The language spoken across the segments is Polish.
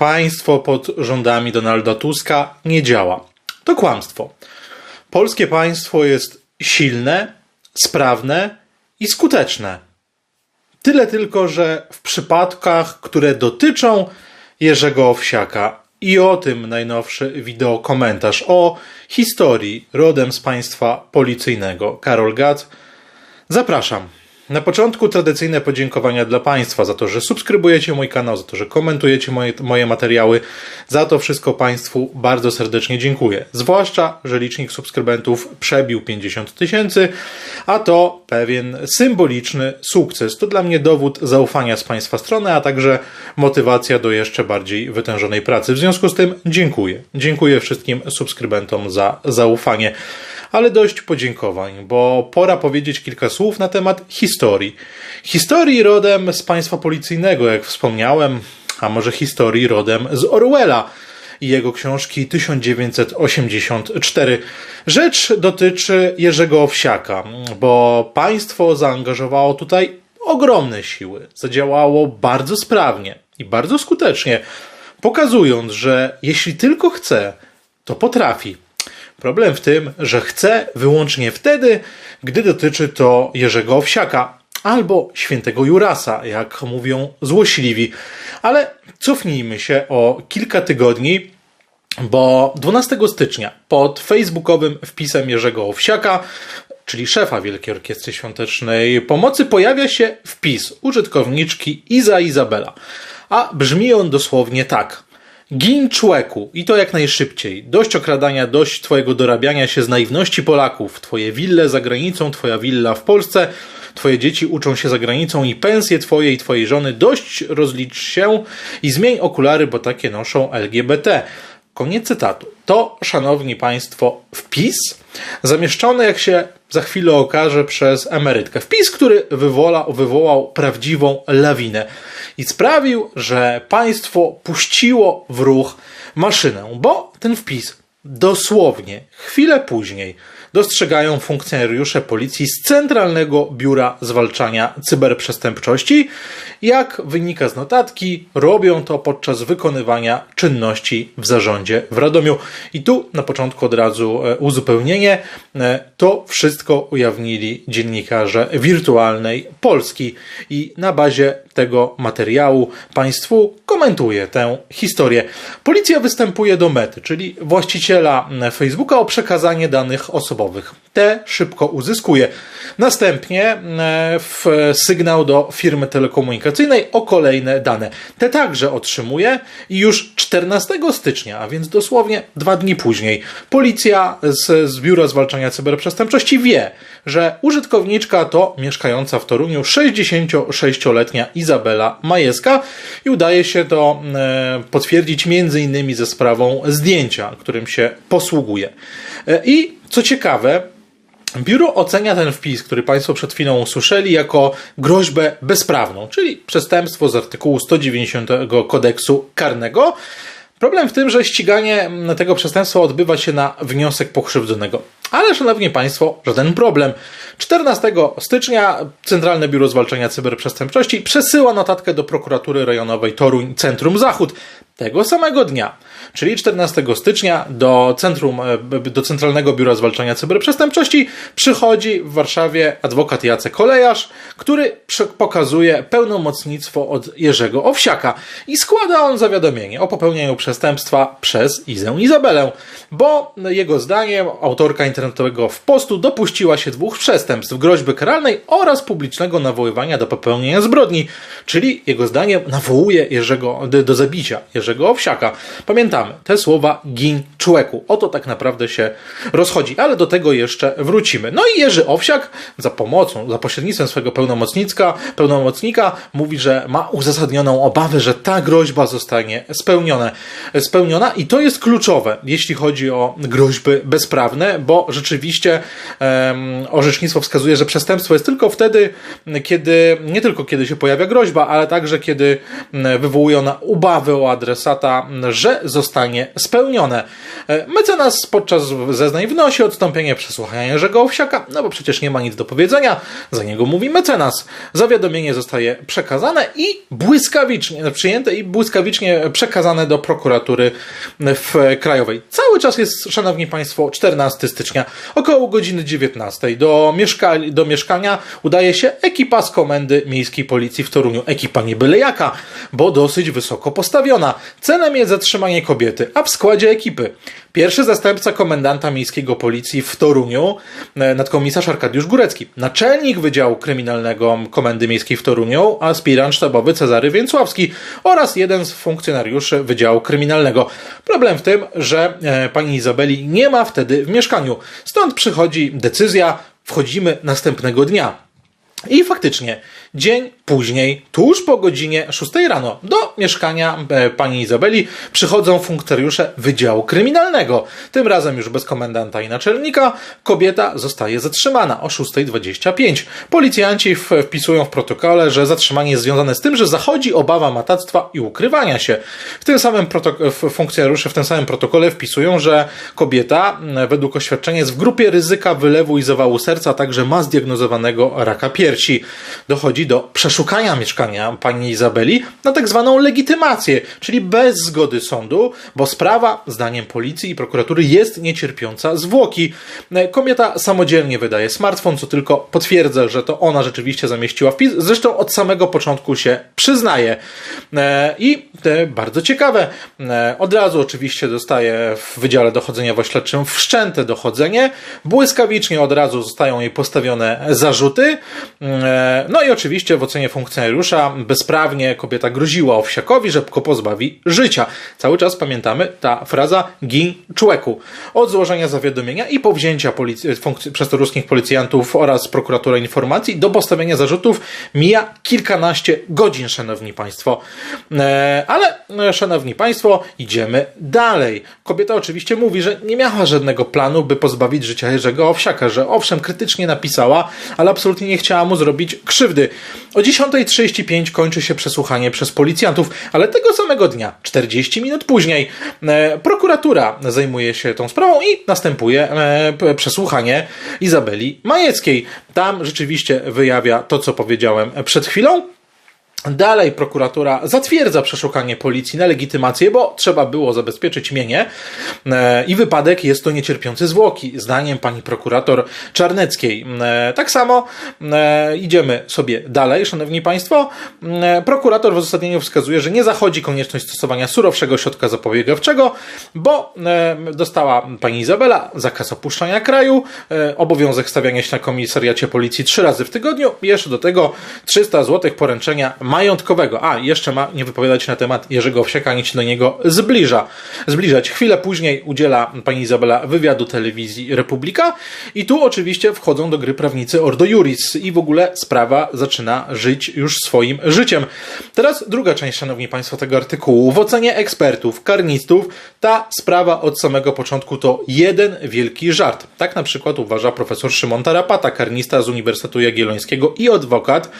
państwo pod rządami Donalda Tuska nie działa. To kłamstwo. Polskie państwo jest silne, sprawne i skuteczne. Tyle tylko, że w przypadkach, które dotyczą Jerzego Owsiaka i o tym najnowszy wideo komentarz o historii rodem z państwa policyjnego Karol Gac. Zapraszam. Na początku tradycyjne podziękowania dla Państwa za to, że subskrybujecie mój kanał, za to, że komentujecie moje, moje materiały. Za to wszystko Państwu bardzo serdecznie dziękuję. Zwłaszcza, że licznik subskrybentów przebił 50 tysięcy, a to pewien symboliczny sukces. To dla mnie dowód zaufania z Państwa strony, a także motywacja do jeszcze bardziej wytężonej pracy. W związku z tym dziękuję. Dziękuję wszystkim subskrybentom za zaufanie ale dość podziękowań, bo pora powiedzieć kilka słów na temat historii. Historii rodem z państwa policyjnego, jak wspomniałem, a może historii rodem z Orwella i jego książki 1984. Rzecz dotyczy Jerzego Owsiaka, bo państwo zaangażowało tutaj ogromne siły, zadziałało bardzo sprawnie i bardzo skutecznie, pokazując, że jeśli tylko chce, to potrafi. Problem w tym, że chce wyłącznie wtedy, gdy dotyczy to Jerzego Owsiaka albo świętego Jurasa, jak mówią złośliwi. Ale cofnijmy się o kilka tygodni, bo 12 stycznia pod facebookowym wpisem Jerzego Owsiaka czyli szefa Wielkiej Orkiestry Świątecznej Pomocy, pojawia się wpis użytkowniczki Iza Izabela. A brzmi on dosłownie tak. Gin człeku i to jak najszybciej. Dość okradania, dość twojego dorabiania się z naiwności Polaków. Twoje wille za granicą, twoja willa w Polsce, twoje dzieci uczą się za granicą i pensje twoje i twojej żony. Dość rozlicz się i zmień okulary, bo takie noszą LGBT. Koniec cytatu. To, szanowni państwo, wpis zamieszczony, jak się za chwilę okaże, przez emerytkę. Wpis, który wywoła, wywołał prawdziwą lawinę i sprawił, że państwo puściło w ruch maszynę, bo ten wpis dosłownie chwilę później dostrzegają funkcjonariusze policji z Centralnego Biura Zwalczania Cyberprzestępczości. Jak wynika z notatki, robią to podczas wykonywania czynności w zarządzie w Radomiu. I tu na początku od razu e, uzupełnienie. E, to wszystko ujawnili dziennikarze wirtualnej Polski i na bazie tego materiału Państwu komentuję tę historię. Policja występuje do mety, czyli właściciela Facebooka o przekazanie danych osobowych. Te szybko uzyskuje. Następnie e, w sygnał do firmy telekomunikacyjnej o kolejne dane. Te także otrzymuje i już 14 stycznia, a więc dosłownie dwa dni później, policja z, z Biura Zwalczania Cyberprzestępczości wie, że użytkowniczka to mieszkająca w Toruniu 66-letnia Izabela Majewska i udaje się to e, potwierdzić między innymi ze sprawą zdjęcia, którym się posługuje. E, I co ciekawe, Biuro ocenia ten wpis, który Państwo przed chwilą usłyszeli, jako groźbę bezprawną, czyli przestępstwo z artykułu 190 kodeksu karnego. Problem w tym, że ściganie tego przestępstwa odbywa się na wniosek pokrzywdzonego. Ale, szanowni państwo, żaden problem. 14 stycznia Centralne Biuro Zwalczania Cyberprzestępczości przesyła notatkę do prokuratury rejonowej Toruń Centrum Zachód tego samego dnia, czyli 14 stycznia do Centrum, e, do Centralnego Biura Zwalczania Cyberprzestępczości przychodzi w Warszawie adwokat Jacek Kolejarz, który pokazuje pełnomocnictwo od Jerzego Owsiaka i składa on zawiadomienie o popełnieniu przestępstwa przez Izę Izabelę, bo jego zdaniem autorka internetowego w postu dopuściła się dwóch przestępstw, groźby karalnej oraz publicznego nawoływania do popełnienia zbrodni, czyli jego zdaniem nawołuje Jerzego do, do zabicia Jerzego Jerzego Owsiaka. Pamiętamy, te słowa gin człeku. Oto tak naprawdę się rozchodzi, ale do tego jeszcze wrócimy. No i Jerzy Owsiak za pomocą, za pośrednictwem swojego pełnomocnika, pełnomocnika mówi, że ma uzasadnioną obawę, że ta groźba zostanie spełnione, spełniona i to jest kluczowe, jeśli chodzi o groźby bezprawne, bo rzeczywiście um, orzecznictwo wskazuje, że przestępstwo jest tylko wtedy, kiedy, nie tylko kiedy się pojawia groźba, ale także kiedy wywołuje ona ubawę o adres adresata, że zostanie spełnione. E, Mecenas podczas zeznań wnosi odstąpienie przesłuchania Jerzego Owsiaka, no bo przecież nie ma nic do powiedzenia, za niego mówi mecenas. Zawiadomienie zostaje przekazane i błyskawicznie przyjęte i błyskawicznie przekazane do prokuratury w Krajowej. Cały czas jest, szanowni państwo, 14 stycznia, około godziny 19. Do, mieszka do mieszkania udaje się ekipa z komendy miejskiej policji w Toruniu. Ekipa nie byle jaka, bo dosyć wysoko postawiona. Celem jest zatrzymanie kobiety, a w składzie ekipy pierwszy zastępca komendanta miejskiego policji w Toruniu, e, nadkomisarz Arkadiusz Górecki, naczelnik Wydziału Kryminalnego Komendy Miejskiej w Toruniu, aspirant sztabowy Cezary Więcławski oraz jeden z funkcjonariuszy Wydziału Kryminalnego. Problem w tym, że e, pani Izabeli nie ma wtedy w mieszkaniu. Stąd przychodzi decyzja, wchodzimy następnego dnia. I faktycznie, dzień później, tuż po godzinie 6 rano, do mieszkania e, pani Izabeli przychodzą funkcjonariusze Wydziału Kryminalnego. Tym razem już bez komendanta i naczelnika. Kobieta zostaje zatrzymana o 6.25. Policjanci wpisują w protokole, że zatrzymanie jest związane z tym, że zachodzi obawa matactwa i ukrywania się. W tym samym funkcjonariusze w tym samym protokole wpisują, że kobieta według oświadczenia jest w grupie ryzyka wylewu i zawału serca, a także ma zdiagnozowanego raka piersi. Dochodzi do przeszukania mieszkania pani Izabeli na tak zwaną legitymację, czyli bez zgody sądu, bo sprawa, zdaniem policji i prokuratury, jest niecierpiąca zwłoki. E, Kobieta samodzielnie wydaje smartfon, co tylko potwierdza, że to ona rzeczywiście zamieściła wpis. Zresztą od samego początku się przyznaje. E, I te bardzo ciekawe, e, od razu oczywiście dostaje w Wydziale Dochodzenia Śledczym wszczęte dochodzenie. Błyskawicznie od razu zostają jej postawione zarzuty. E, No i oczywiście w ocenie funkcjonariusza bezprawnie kobieta groziła Owsiakowi, że go pozbawi życia. Cały czas pamiętamy ta fraza gin człeku. Od złożenia zawiadomienia i powzięcia przez to ruskich policjantów oraz prokuratura informacji do postawienia zarzutów mija kilkanaście godzin, szanowni państwo. E, Ale, e, szanowni państwo, idziemy dalej. Kobieta oczywiście mówi, że nie miała żadnego planu, by pozbawić życia Jerzego Owsiaka, że owszem, krytycznie napisała, ale absolutnie nie chciała mu zrobić krzywdy. O 10.35 kończy się przesłuchanie przez policjantów, ale tego samego dnia, 40 minut później, e, prokuratura zajmuje się tą sprawą i następuje e, przesłuchanie Izabeli Majeckiej. Tam rzeczywiście wyjawia to, co powiedziałem przed chwilą. Dalej prokuratura zatwierdza przeszukanie policji na legitymację, bo trzeba było zabezpieczyć mienie e, i wypadek jest to niecierpiący zwłoki, zdaniem pani prokurator Czarneckiej. E, tak samo e, idziemy sobie dalej, szanowni państwo. Prokurator w uzasadnieniu wskazuje, że nie zachodzi konieczność stosowania surowszego środka zapobiegawczego, bo dostała pani Izabela zakaz opuszczania kraju, obowiązek stawiania się na komisariacie policji trzy razy w tygodniu jeszcze do tego 300 zł poręczenia majątkowego. A, jeszcze ma nie wypowiadać na temat Jerzego Owsiaka, ani się do niego zbliża. Zbliżać. Chwilę później udziela pani Izabela wywiadu telewizji Republika i tu oczywiście wchodzą do gry prawnicy Ordo Juris i w ogóle sprawa zaczyna żyć już swoim życiem. Teraz druga część, szanowni państwo, tego artykułu. W ocenie ekspertów, karnistów, ta sprawa od samego początku to jeden wielki żart. Tak na przykład uważa profesor Szymon Tarapata, karnista z Uniwersytetu Jagiellońskiego i adwokat.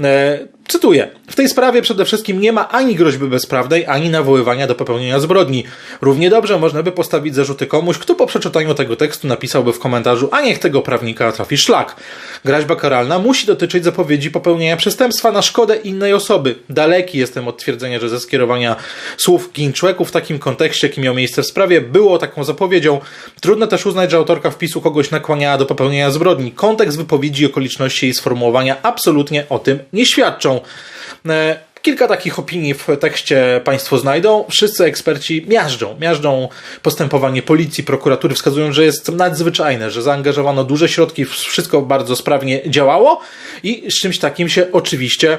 E, Cytuję. W tej sprawie przede wszystkim nie ma ani groźby bezprawnej, ani nawoływania do popełnienia zbrodni. Równie dobrze można by postawić zarzuty komuś, kto po przeczytaniu tego tekstu napisałby w komentarzu, a niech tego prawnika trafi szlak. Groźba karalna musi dotyczyć zapowiedzi popełnienia przestępstwa na szkodę innej osoby. Daleki jestem od twierdzenia, że ze skierowania słów Ginczłeku w takim kontekście, jaki miał miejsce w sprawie, było taką zapowiedzią. Trudno też uznać, że autorka wpisu kogoś nakłaniała do popełnienia zbrodni. Kontekst wypowiedzi okoliczności jej sformułowania absolutnie o tym nie świadczą. E, Kilka takich opinii w tekście Państwo znajdą. Wszyscy eksperci miażdżą, miażdżą postępowanie policji, prokuratury, wskazują, że jest nadzwyczajne, że zaangażowano duże środki, wszystko bardzo sprawnie działało i z czymś takim się oczywiście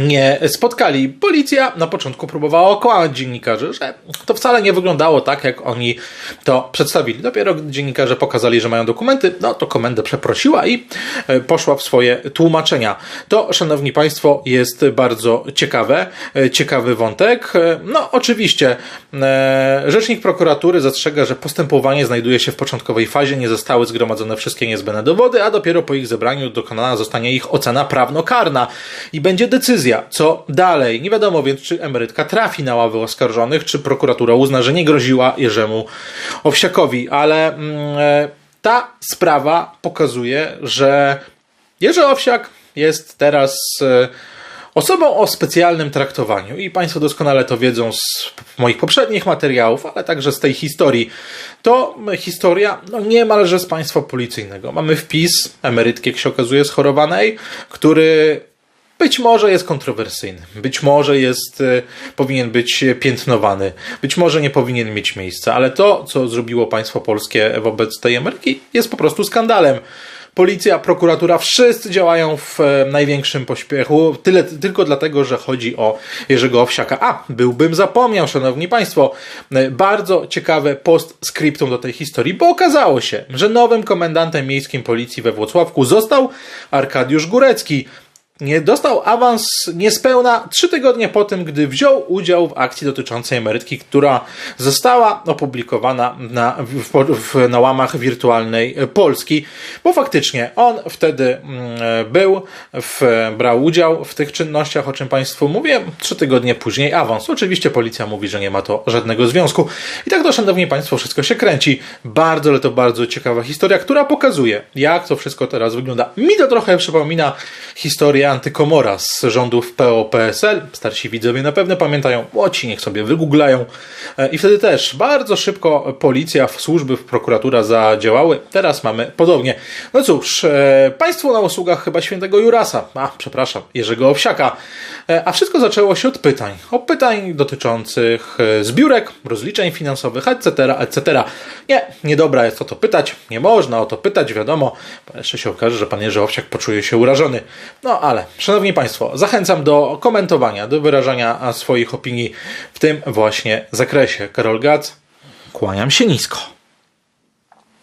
nie spotkali. Policja na początku próbowała okłamać dziennikarzy, że to wcale nie wyglądało tak, jak oni to przedstawili. Dopiero gdy dziennikarze pokazali, że mają dokumenty, no to komendę przeprosiła i e, poszła w swoje tłumaczenia. To, szanowni państwo, jest bardzo ciekawe, e, ciekawy wątek. E, No, oczywiście, rzecznik prokuratury zastrzega, że postępowanie znajduje się w początkowej fazie, nie zostały zgromadzone wszystkie niezbędne dowody, a dopiero po ich zebraniu dokonana zostanie ich ocena prawnokarna i będzie decyzja decyzja, co dalej. Nie wiadomo więc, czy emerytka trafi na ławy oskarżonych, czy prokuratura uzna, że nie groziła Jerzemu Owsiakowi, ale mm, e, ta sprawa pokazuje, że Jerzy Owsiak jest teraz e, osobą o specjalnym traktowaniu i Państwo doskonale to wiedzą z moich poprzednich materiałów, ale także z tej historii. To historia no, niemalże z państwa policyjnego. Mamy wpis emerytki, jak się okazuje, schorowanej, który być może jest kontrowersyjny, być może jest, e, powinien być piętnowany, być może nie powinien mieć miejsca, ale to, co zrobiło państwo polskie wobec tej emerytki, jest po prostu skandalem. Policja, prokuratura, wszyscy działają w e, największym pośpiechu, tyle, tylko dlatego, że chodzi o Jerzego Owsiaka. A, byłbym zapomniał, szanowni państwo, e, bardzo ciekawe postscriptum do tej historii, bo okazało się, że nowym komendantem miejskim policji we Włocławku został Arkadiusz Górecki nie dostał awans niespełna trzy tygodnie po tym, gdy wziął udział w akcji dotyczącej emerytki, która została opublikowana na, w, w, na łamach wirtualnej Polski, bo faktycznie on wtedy mm, był, w, brał udział w tych czynnościach, o czym Państwu mówię, trzy tygodnie później awans. Oczywiście policja mówi, że nie ma to żadnego związku. I tak to, Szanowni Państwo, wszystko się kręci. Bardzo, ale to bardzo ciekawa historia, która pokazuje, jak to wszystko teraz wygląda. Mi to trochę przypomina historię antykomora z rządów PO-PSL. Starsi widzowie na pewno pamiętają, łoci niech sobie wygooglają. E, I wtedy też bardzo szybko policja, służby, prokuratura zadziałały. Teraz mamy podobnie. No cóż, e, państwo na usługach chyba świętego Jurasa, a przepraszam, Jerzego Owsiaka. E, a wszystko zaczęło się od pytań. Od pytań dotyczących zbiórek, rozliczeń finansowych, etc., etc. Nie, niedobra jest o to pytać, nie można o to pytać, wiadomo, jeszcze się okaże, że pan Jerzy Owsiak poczuje się urażony. No ale Szanowni Państwo, zachęcam do komentowania, do wyrażania swoich opinii w tym właśnie zakresie. Karol Gac, kłaniam się nisko.